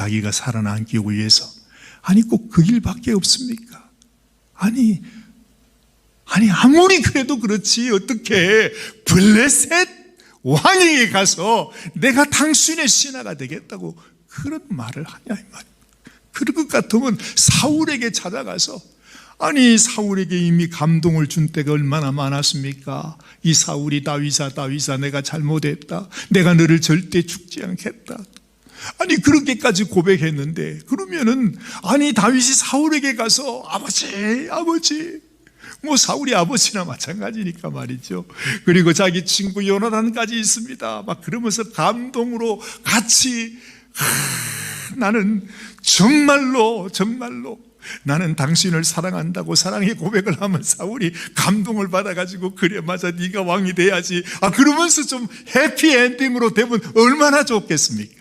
자기가 살아남기 위해서 아니 꼭 그 길밖에 없습니까? 아니 아니 아무리 그래도 그렇지 어떻게 블레셋 왕에게 가서 내가 당신의 신하가 되겠다고 그런 말을 하냐 이 말. 그럴 것 같으면 사울에게 찾아가서 아니 사울에게 이미 감동을 준 때가 얼마나 많았습니까? 이 사울이 다윗아 다윗아 내가 잘못했다. 내가 너를 절대 죽지 않겠다. 아니 그렇게까지 고백했는데 그러면은 아니 다윗이 사울에게 가서 아버지 아버지 뭐 사울이 아버지나 마찬가지니까 말이죠. 그리고 자기 친구 요나단까지 있습니다. 막 그러면서 감동으로 같이 하, 나는 정말로 정말로 나는 당신을 사랑한다고 사랑의 고백을 하면 사울이 감동을 받아가지고 그래 맞아 네가 왕이 돼야지 아 그러면서 좀 해피 엔딩으로 되면 얼마나 좋겠습니까?